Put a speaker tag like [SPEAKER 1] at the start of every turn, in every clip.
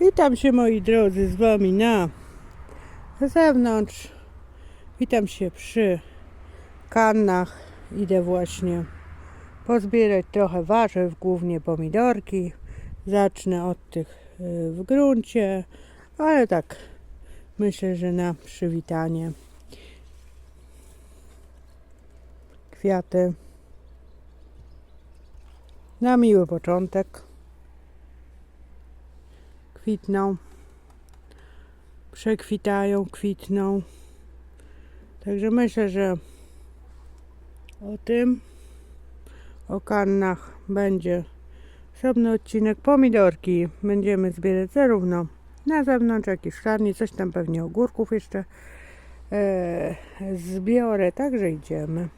[SPEAKER 1] Witam się moi drodzy z wami na zewnątrz. Witam się przy kannach. Idę właśnie pozbierać trochę warzyw, głównie pomidorki. Zacznę od tych y, w gruncie, ale tak myślę, że na przywitanie. Kwiaty. Na miły początek kwitną, przekwitają, kwitną. Także myślę, że o tym, o kannach będzie osobny odcinek. Pomidorki będziemy zbierać zarówno na zewnątrz, jak i w szklarni. Coś tam pewnie ogórków jeszcze e, zbiorę, także idziemy.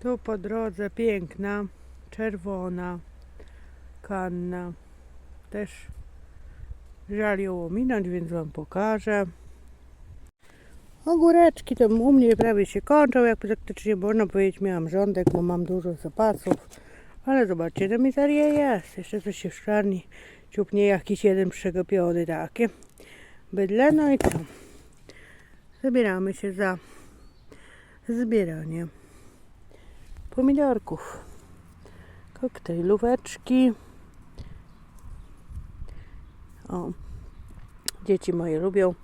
[SPEAKER 1] Tu po drodze piękna, czerwona kanna. Też żal ją ominąć, więc Wam pokażę. Ogóreczki to u mnie prawie się kończą, jak praktycznie można powiedzieć miałam rządek, bo mam dużo zapasów. Ale zobaczcie, to mizeria jest. Jeszcze coś się w szklarni ciupnie jakiś jeden przegapiony takie. Bydle, no i co? Zabieramy się za zbieranie pomidorków. Koktajlóweczki. O, dzieci moje lubią.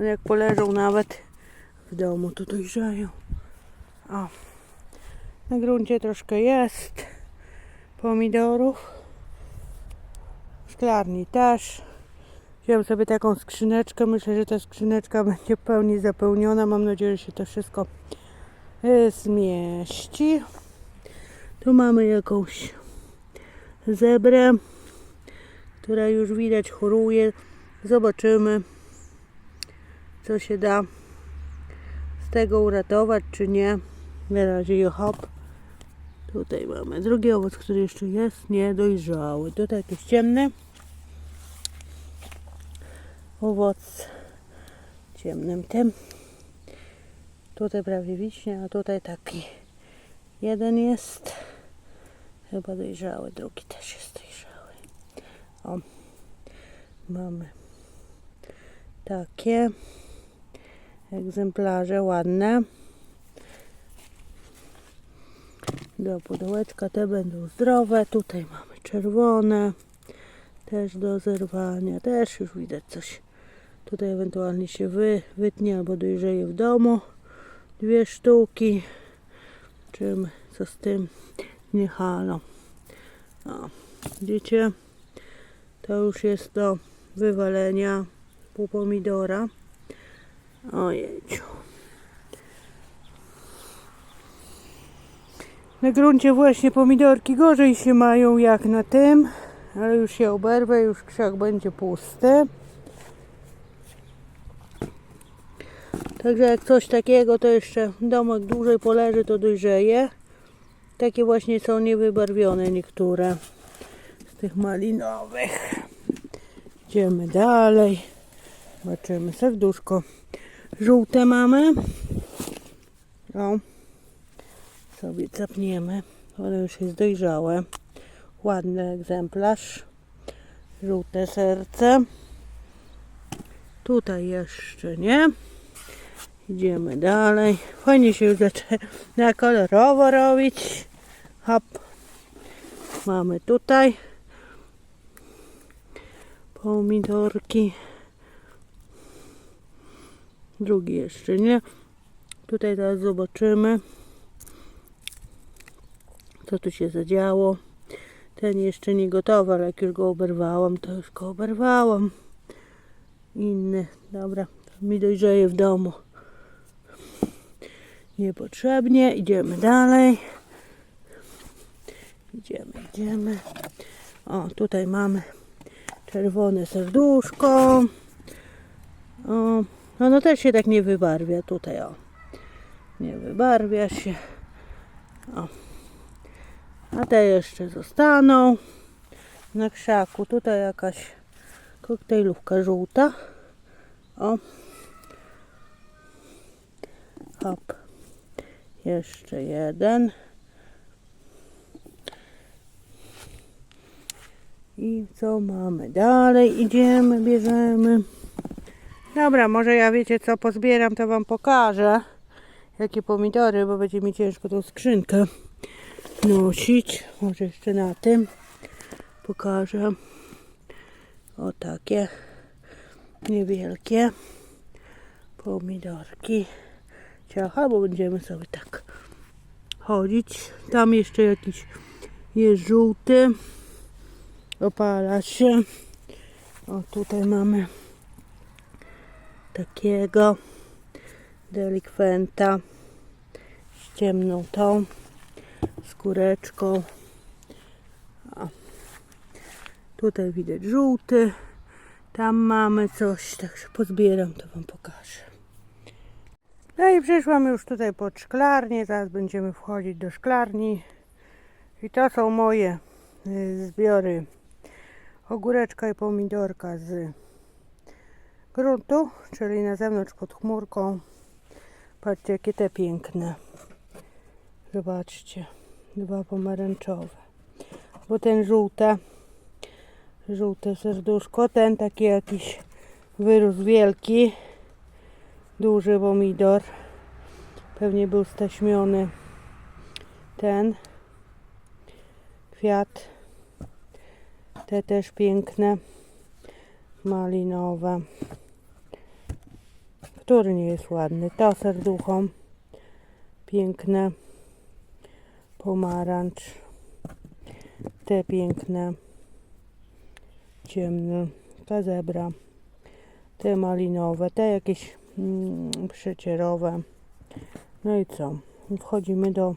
[SPEAKER 1] One jak poleżą nawet w domu, to dojrzeją. O, na gruncie troszkę jest pomidorów. W szklarni też. Wziąłem sobie taką skrzyneczkę. Myślę, że ta skrzyneczka będzie w pełni zapełniona. Mam nadzieję, że się to wszystko y, zmieści. Tu mamy jakąś zebrę która już widać choruje. Zobaczymy, co się da z tego uratować, czy nie. Na razie je hop. Tutaj mamy drugi owoc, który jeszcze jest niedojrzały. Tutaj jakieś ciemne. Owoc ciemnym tym. Tutaj prawie wiśnie, a tutaj taki jeden jest. Chyba dojrzały, drugi też jest. O, mamy takie egzemplarze ładne. Do pudełeczka te będą zdrowe. Tutaj mamy czerwone. Też do zerwania. Też już widać coś. Tutaj ewentualnie się wy, wytnie albo dojrzeje w domu. Dwie sztuki. Czym co z tym nie. O, widzicie? To już jest do wywalenia pół pomidora. Ojejciu. Na gruncie właśnie pomidorki gorzej się mają jak na tym, ale już się oberwę, już krzak będzie pusty. Także jak coś takiego, to jeszcze domek dłużej poleży, to dojrzeje. Takie właśnie są niewybarwione niektóre z tych malinowych. Idziemy dalej. Zobaczymy serduszko. Żółte mamy. O. Sobie capniemy. One już jest dojrzałe. Ładny egzemplarz. Żółte serce. Tutaj jeszcze nie. Idziemy dalej. Fajnie się już zaczyna kolorowo robić. Hop. Mamy tutaj pomidorki. Drugi jeszcze nie. Tutaj teraz zobaczymy, co tu się zadziało. Ten jeszcze nie gotowy, ale jak już go oberwałam, to już go oberwałam. Inny, dobra, mi dojrzeje w domu. Niepotrzebnie, idziemy dalej. Idziemy, idziemy. O, tutaj mamy czerwone serduszko. O, no, no też się tak nie wybarwia tutaj, o. Nie wybarwia się. O. A te jeszcze zostaną na krzaku. Tutaj jakaś koktajlówka żółta. O. Hop. Jeszcze jeden. I co mamy dalej? Idziemy, bierzemy. Dobra, może ja wiecie co pozbieram, to wam pokażę. Jakie pomidory, bo będzie mi ciężko tą skrzynkę nosić. Może jeszcze na tym pokażę. O takie niewielkie pomidorki. Ciach, albo będziemy sobie tak chodzić. Tam jeszcze jakiś jest żółty. Opala się. O tutaj mamy takiego delikwenta z ciemną tą skóreczką. O. Tutaj widać żółty. Tam mamy coś, także pozbieram, to Wam pokażę. No i przyszłam już tutaj pod szklarnię, zaraz będziemy wchodzić do szklarni. I to są moje y, zbiory ogóreczka i pomidorka z gruntu, czyli na zewnątrz pod chmurką. Patrzcie, jakie te piękne. Zobaczcie, dwa pomarańczowe. Bo ten żółte, żółte serduszko, ten taki jakiś wyrósł wielki, duży pomidor. Pewnie był staśmiony ten kwiat. Te też piękne, malinowe. Który nie jest ładny? To serducho. Piękne. Pomarańcz. Te piękne. Ciemne. Ta zebra. Te malinowe. Te jakieś mm, przecierowe. No i co? Wchodzimy do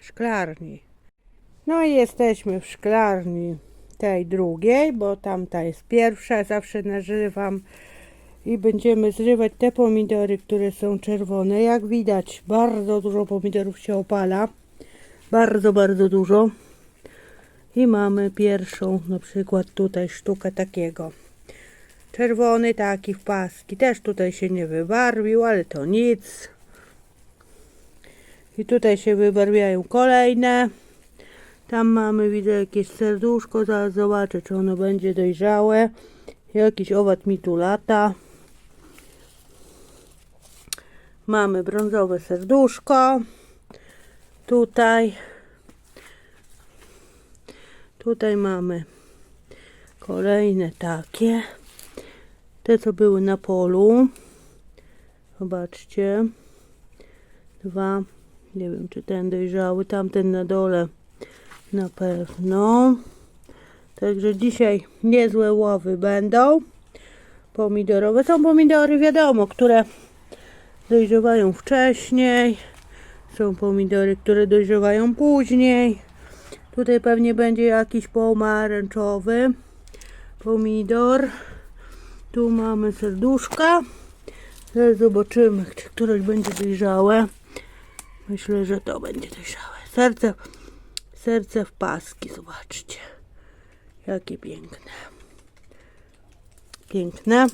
[SPEAKER 1] szklarni. No i jesteśmy w szklarni tej drugiej, bo tamta jest pierwsza. Zawsze nażywam i będziemy zrywać te pomidory, które są czerwone. Jak widać, bardzo dużo pomidorów się opala. Bardzo, bardzo dużo. I mamy pierwszą, na przykład tutaj sztukę takiego. Czerwony taki w paski. Też tutaj się nie wybarwił, ale to nic. I tutaj się wybarwiają kolejne. Tam mamy, widzę jakieś serduszko. Zaraz zobaczę, czy ono będzie dojrzałe. Jakiś owad mi tu lata. Mamy brązowe serduszko. Tutaj. Tutaj mamy kolejne takie. Te, co były na polu. Zobaczcie. Dwa. Nie wiem, czy ten dojrzały. Tamten na dole na pewno. Także dzisiaj niezłe łowy będą. Pomidorowe. Są pomidory, wiadomo, które dojrzewają wcześniej. Są pomidory, które dojrzewają później. Tutaj pewnie będzie jakiś pomarańczowy pomidor. Tu mamy serduszka. Zobaczymy, czy któreś będzie dojrzałe. Myślę, że to będzie dojrzałe. Serce, serce w paski, zobaczcie. Jakie piękne. Piękne.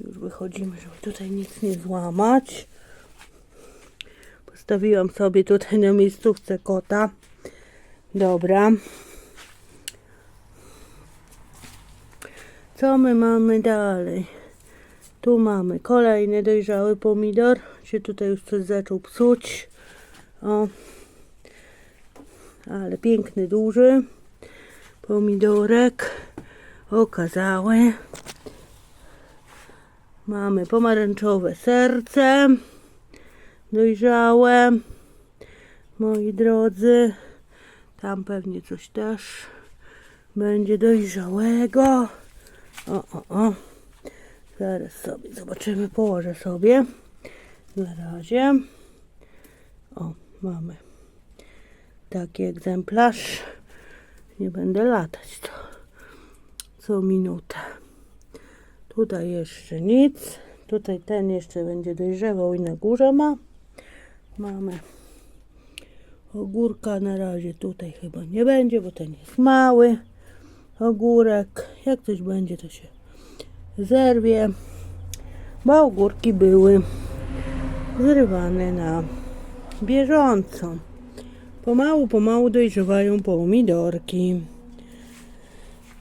[SPEAKER 1] Już wychodzimy, żeby tutaj nic nie złamać. Postawiłam sobie tutaj na miejscówce kota. Dobra. Co my mamy dalej? Tu mamy kolejny dojrzały pomidor. Się tutaj już coś zaczął psuć. O. Ale piękny, duży pomidorek. Okazały. Mamy pomarańczowe serce. Dojrzałe. Moi drodzy. Tam pewnie coś też będzie dojrzałego. O, o, o. Zaraz sobie zobaczymy, położę sobie. Na razie. O, mamy taki egzemplarz. Nie będę latać to co minutę. Tutaj jeszcze nic. Tutaj ten jeszcze będzie dojrzewał i na górze ma. Mamy ogórka na razie tutaj chyba nie będzie, bo ten jest mały ogórek. Jak coś będzie, to się zerwie, bo ogórki były zrywane na bieżąco. Pomału, pomału dojrzewają pomidorki.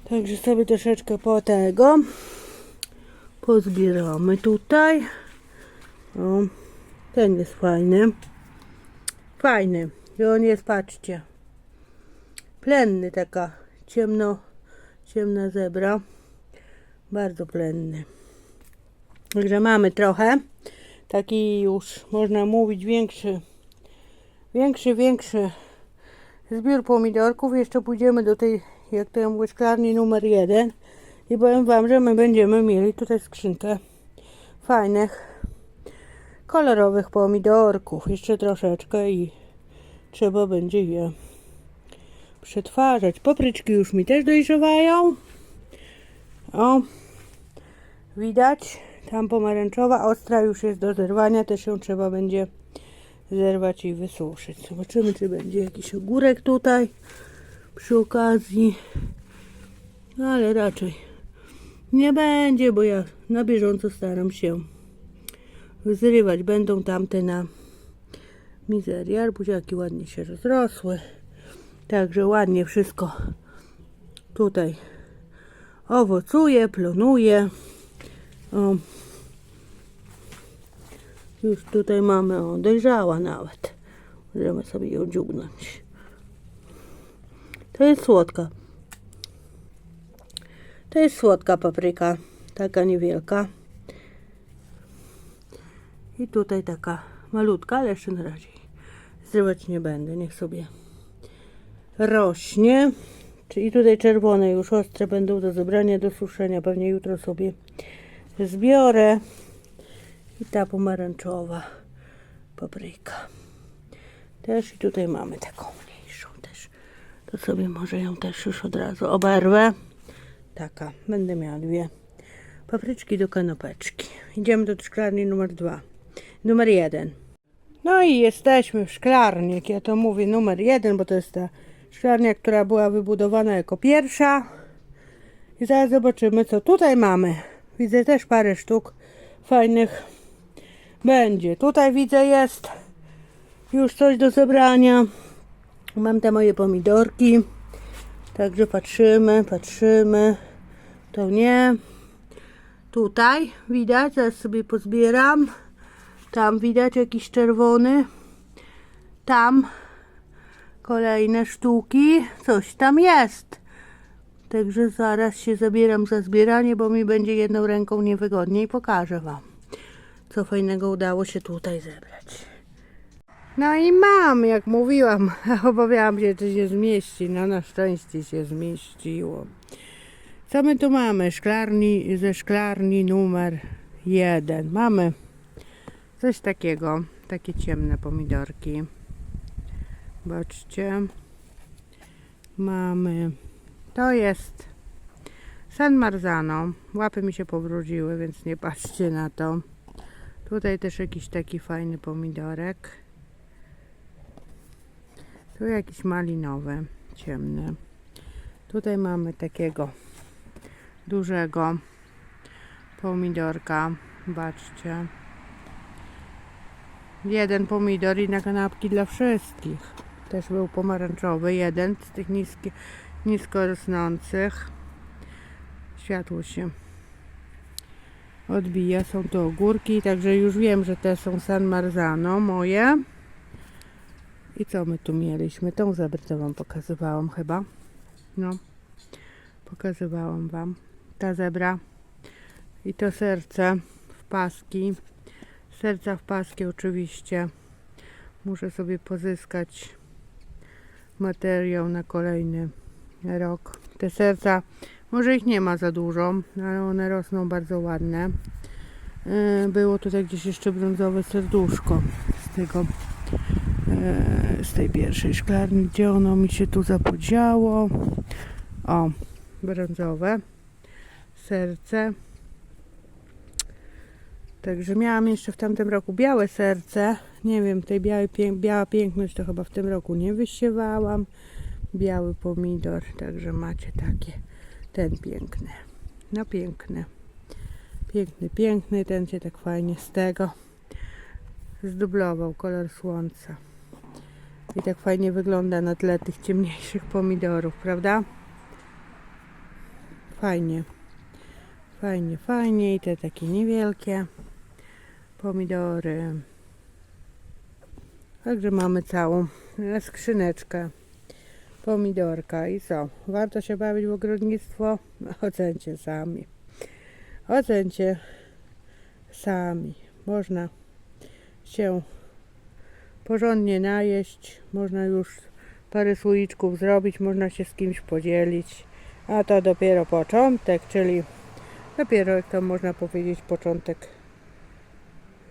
[SPEAKER 1] Także sobie troszeczkę po tego pozbieramy tutaj. O, ten jest fajny. Fajny. I on jest, patrzcie. Plenny taka ciemno, ciemna zebra. Bardzo plenny. Także mamy trochę. Taki już można mówić większy, większy, większy zbiór pomidorków. Jeszcze pójdziemy do tej, jak to ja mówię, szklarni numer jeden. I powiem Wam, że my będziemy mieli tutaj skrzynkę fajnych, kolorowych pomidorków. Jeszcze troszeczkę i trzeba będzie je przetwarzać. Papryczki już mi też dojrzewają. O, widać. Tam pomarańczowa, ostra już jest do zerwania. Też ją trzeba będzie zerwać i wysuszyć. Zobaczymy, czy będzie jakiś ogórek tutaj przy okazji. No ale raczej nie będzie, bo ja na bieżąco staram się zrywać. Będą tamte na mizerię. Arbuziaki ładnie się rozrosły. Także ładnie wszystko tutaj owocuje, plonuje. O. Już tutaj mamy, o, dojrzała nawet. Możemy sobie ją dziugnąć. To jest słodka. To jest słodka papryka, taka niewielka. I tutaj taka malutka, ale jeszcze na razie zrywać nie będę. Niech sobie rośnie. Czyli tutaj czerwone już ostre będą do zebrania, do suszenia. Pewnie jutro sobie zbiorę. I ta pomarańczowa papryka. Też i tutaj mamy taką mniejszą też. To sobie może ją też już od razu oberwę. Taka. Będę miała dwie papryczki do kanapeczki. Idziemy do szklarni numer dwa. Numer jeden. No i jesteśmy w szklarni, jak ja to mówię, numer jeden, bo to jest ta szklarnia, która była wybudowana jako pierwsza. I zaraz zobaczymy, co tutaj mamy. Widzę też parę sztuk fajnych będzie. Tutaj widzę jest już coś do zebrania. Mam te moje pomidorki. Także patrzymy, patrzymy. To nie. Tutaj widać, zaraz sobie pozbieram. Tam widać jakiś czerwony. Tam kolejne sztuki. Coś tam jest. Także zaraz się zabieram za zbieranie, bo mi będzie jedną ręką niewygodnie i pokażę Wam, co fajnego udało się tutaj zebrać. No i mam, jak mówiłam, obawiałam się, czy się zmieści. No na szczęście się zmieściło. Co my tu mamy? Szklarni, ze szklarni numer jeden. Mamy coś takiego, takie ciemne pomidorki. Zobaczcie. Mamy, to jest San Marzano. Łapy mi się powróciły, więc nie patrzcie na to. Tutaj też jakiś taki fajny pomidorek. Tu jakiś malinowy, ciemny. Tutaj mamy takiego dużego pomidorka. Baczcie. Jeden pomidor i na kanapki dla wszystkich. Też był pomarańczowy, jeden z tych niskie, nisko rosnących. Światło się odbija. Są to ogórki, także już wiem, że te są San Marzano moje. I co my tu mieliśmy? Tą to wam pokazywałam chyba. No, pokazywałam wam. Ta zebra i to serce w paski. Serca w paski oczywiście. Muszę sobie pozyskać materiał na kolejny rok. Te serca, może ich nie ma za dużo, ale one rosną bardzo ładne. Yy, Było tutaj gdzieś jeszcze brązowe serduszko z tego e, z tej pierwszej szklarni, gdzie ono mi się tu zapodziało. O, brązowe serce. Także miałam jeszcze w tamtym roku białe serce. Nie wiem, tej białej, biała piękność to chyba w tym roku nie wysiewałam. Biały pomidor, także macie takie. Ten piękny. No piękny. Piękny, piękny. Ten się tak fajnie z tego zdublował kolor słońca. I tak fajnie wygląda na tle tych ciemniejszych pomidorów, prawda? fajnie. Fajnie, fajnie. I te takie niewielkie pomidory. Także mamy całą skrzyneczkę pomidorka. I co? Warto się bawić w ogrodnictwo? Ocencie sami. Ocencie sami. Można się porządnie najeść, można już parę słoiczków zrobić, można się z kimś podzielić. A to dopiero początek, czyli dopiero, jak to można powiedzieć, początek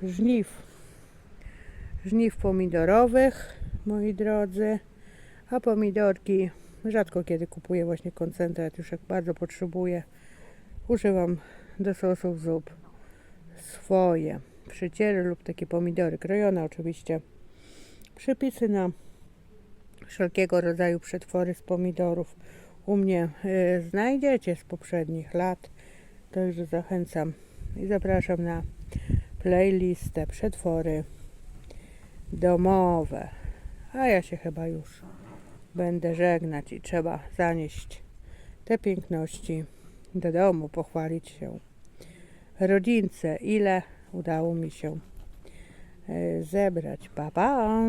[SPEAKER 1] żniw. Żniw pomidorowych, moi drodzy. A pomidorki rzadko kiedy kupuję właśnie koncentrat, już jak bardzo potrzebuję. Używam do sosów zup swoje przyciery lub takie pomidory krojone oczywiście. Przepisy na wszelkiego rodzaju przetwory z pomidorów u mnie y, znajdziecie z poprzednich lat. Także zachęcam i zapraszam na playlistę przetwory domowe. A ja się chyba już będę żegnać i trzeba zanieść te piękności do domu, pochwalić się rodzince, ile udało mi się e, zebrać. Pa, pa!